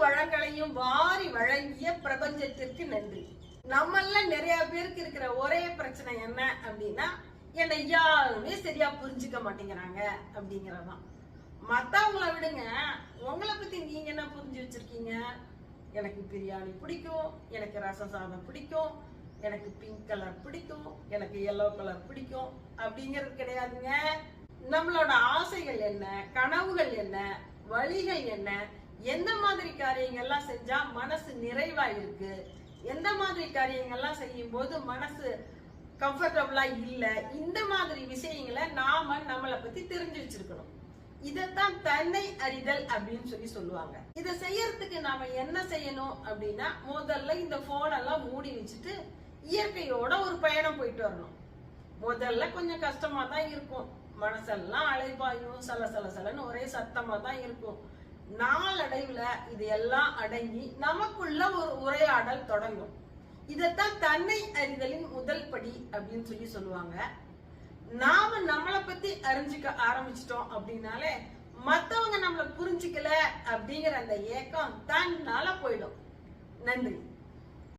வளங்களையும் வாரி வழங்கிய பிரபஞ்சத்திற்கு நன்றி. நம்மள நிறைய பேருக்கு இருக்கிற ஒரே பிரச்சனை என்ன அப்படின்னா என்னை யாருமே சரியா புரிஞ்சுக்க மாட்டேங்கிறாங்க அப்படிங்கறதுதான். மத்தவங்கள விடுங்க. உங்களை பத்தி நீங்க என்ன புரிஞ்சு வச்சிருக்கீங்க? எனக்கு பிரியாணி பிடிக்கும் எனக்கு ரசம் சாதம் பிடிக்கும் எனக்கு பிங்க் கலர் பிடிக்கும் எனக்கு எல்லோ கலர் பிடிக்கும் அப்படிங்கிறது கிடையாதுங்க. நம்மளோட ஆசைகள் என்ன கனவுகள் என்ன வழிகள் என்ன எந்த மாதிரி காரியங்கள்லாம் செஞ்சா மனசு நிறைவா இருக்கு? எந்த மாதிரி காரியங்கள்லாம் செய்யும் போது மனசு கம்ஃபர்டபுளா இல்ல? இந்த மாதிரி விஷயங்களை நாம நம்மளை பத்தி தெரிஞ்சு வச்சிருக்கணும். இதத்தான் தன்னை அறிதல் அப்படின்னு சொல்லி சொல்லுவாங்க. இதை செய்யறதுக்கு நாம என்ன செய்யணும் அப்படின்னா முதல்ல இந்த போன் எல்லாம் மூடி வச்சுட்டு இயற்கையோட ஒரு பயணம் போயிட்டு வரணும். முதல்ல கொஞ்சம் கஷ்டமா தான் இருக்கும். மனசெல்லாம் அலைப்பாயும் சல சல சலன்னு ஒரே சத்தமா தான் இருக்கும். நாளடைவுல இது எல்லாம் அடங்கி நமக்குள்ள ஒரு உரையாடல் தொடங்கும். இதத்தான் தன்னை அறிதலின் முதல் படி அப்படின்னு சொல்லி சொல்லுவாங்க. நாம நம்மளை பத்தி அறிஞ்சுக்க ஆரம்பிச்சிட்டோம் அப்படின்னாலே மத்தவங்க நம்மளை புரிஞ்சுக்கல அப்படிங்கிற அந்த ஏக்கம் தன்னால போயிடும். நன்றி.